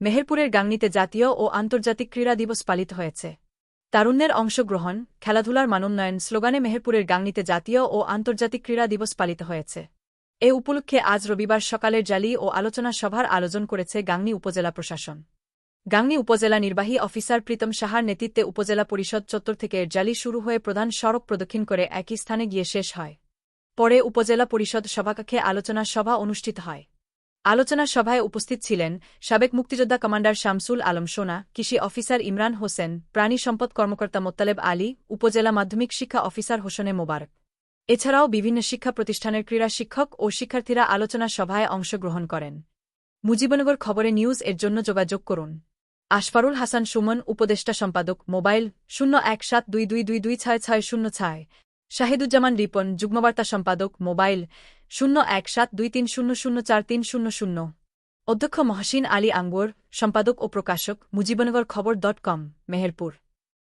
মেহেরপুরের গাংনীতে জাতীয় ও আন্তর্জাতিক ক্রীড়া দিবস পালিত হয়েছে। তারুণ্যের অংশগ্রহণ, খেলাধুলার মানোন্নয়ন স্লোগানে মেহেরপুরের গাংনীতে জাতীয় ও আন্তর্জাতিক ক্রীড়া দিবস পালিত হয়েছে। এ উপলক্ষে আজ রবিবার সকালের জালি ও আলোচনা সভার আয়োজন করেছে গাংনী উপজেলা প্রশাসন। গাংনী উপজেলা নির্বাহী অফিসার প্রীতম সাহার নেতৃত্বে উপজেলা পরিষদ চত্বর থেকে জালি শুরু হয়ে প্রধান সড়ক প্রদক্ষিণ করে একই স্থানে গিয়ে শেষ হয়। পরে উপজেলা পরিষদ সভাকক্ষে আলোচনা সভা অনুষ্ঠিত হয়। আলোচনা সভায় উপস্থিত ছিলেন সাবেক মুক্তিযোদ্ধা কমান্ডার শামসুল আলম সোনা, কৃষি অফিসার ইমরান হোসেন, প্রাণী সম্পদ কর্মকর্তা মোত্তালেব আলী, উপজেলা মাধ্যমিক শিক্ষা অফিসার হোসেনে মোবারক। এছাড়াও বিভিন্ন শিক্ষা প্রতিষ্ঠানের ক্রীড়া শিক্ষক ও শিক্ষার্থীরা আলোচনা সভায় অংশগ্রহণ করেন। মুজিবনগর খবরে নিউজ এর জন্য যোগাযোগ করুন। আশফারুল হাসান সুমন, উপদেষ্টা সম্পাদক, মোবাইল শূন্য এক সাত দুই দুই দুই দুই ছয় ছয় শূন্য ছয়। শাহিদুজ্জামান রিপন, যুগ্মবার্তা সম্পাদক, মোবাইল শূন্য এক সাত দুই তিন শূন্য শূন্য চার তিন শূন্য শূন্য। অধ্যক্ষ মহসিন আলী আঙ্গুর, সম্পাদক ও প্রকাশক, মুজিবনগর খবর ডট কম, মেহেরপুর।